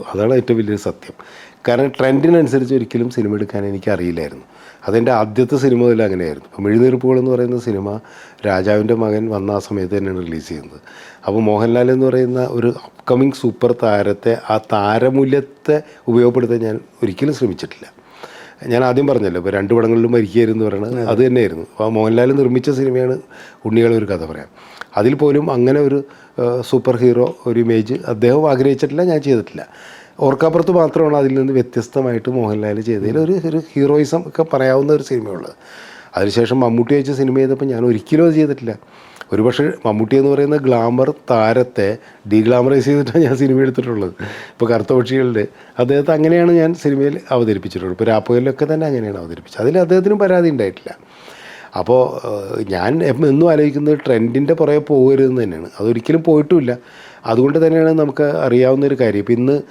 എടുത്തിട്ടുള്ളൂ അതാണ് ഏറ്റവും വലിയൊരു സത്യം. കാരണം ട്രെൻഡിനനുസരിച്ച് ഒരിക്കലും സിനിമ എടുക്കാൻ എനിക്ക് അറിയില്ലായിരുന്നു അതെന്റെ ആദ്യത്തെ സിനിമ മുതൽ അങ്ങനെയായിരുന്നു. അപ്പോൾ മെഴുനീർപ്പുകൾ എന്ന് പറയുന്ന സിനിമ രാജാവിന്റെ മകൻ വന്ന ആ സമയത്ത് തന്നെയാണ് റിലീസ് ചെയ്യുന്നത്. അപ്പോൾ മോഹൻലാൽ എന്ന് പറയുന്ന ഒരു അപ്കമിങ് സൂപ്പർ താരത്തെ ആ താരമൂല്യത്തെ ഉപയോഗപ്പെടുത്താൻ ഞാൻ ഒരിക്കലും ശ്രമിച്ചിട്ടില്ല. ഞാൻ ആദ്യം പറഞ്ഞല്ലോ ഇപ്പോൾ രണ്ട് പടങ്ങളിലും മരിക്കുകയായിരുന്നു പറയുന്നത് അത്. തന്നെയായിരുന്നു. അപ്പോൾ മോഹൻലാൽ നിർമ്മിച്ച സിനിമയാണ് ഉണ്ണികളെ ഒരു കഥ പറയാം അതിൽ പോലും അങ്ങനെ ഒരു സൂപ്പർ ഹീറോ ഒരു ഇമേജ് അദ്ദേഹം ആഗ്രഹിച്ചിട്ടില്ല ഞാൻ ചെയ്തിട്ടില്ല. ഓർക്കാപ്പുറത്ത് മാത്രമാണ് അതിൽ നിന്ന് വ്യത്യസ്തമായിട്ട് മോഹൻലാൽ ചെയ്തതിൽ ഒരു ഒരു ഹീറോയിസം ഒക്കെ പറയാവുന്ന ഒരു സിനിമയുള്ളത്. അതിനുശേഷം മമ്മൂട്ടി വെച്ച സിനിമ ചെയ്തപ്പോൾ ഞാൻ ഒരിക്കലും അത് ചെയ്തിട്ടില്ല. ഒരുപക്ഷെ മമ്മൂട്ടി എന്ന് പറയുന്ന ഗ്ലാമർ താരത്തെ ഡീഗ്ലാമറൈസ് ചെയ്തിട്ടാണ് ഞാൻ സിനിമ എടുത്തിട്ടുള്ളത്. ഇപ്പോൾ കറുത്ത പക്ഷികളുടെ അദ്ദേഹത്തെ അങ്ങനെയാണ് ഞാൻ സിനിമയിൽ അവതരിപ്പിച്ചിട്ടുള്ളത്. ഇപ്പോൾ രാപ്പകലിലൊക്കെ തന്നെ അങ്ങനെയാണ് അവതരിപ്പിച്ചത്. അതിൽ അദ്ദേഹത്തിനും പരാതി ഉണ്ടായിട്ടില്ല. അപ്പോൾ ഞാൻ എന്നും ആലോചിക്കുന്നത് ട്രെൻഡിന്റെ പുറകെ പോകരുതെന്ന് തന്നെയാണ്. അതൊരിക്കലും പോയിട്ടുമില്ല. അതുകൊണ്ട് തന്നെയാണ് നമുക്ക് അറിയാവുന്ന ഒരു കാര്യം. ഇപ്പം ഇന്ന്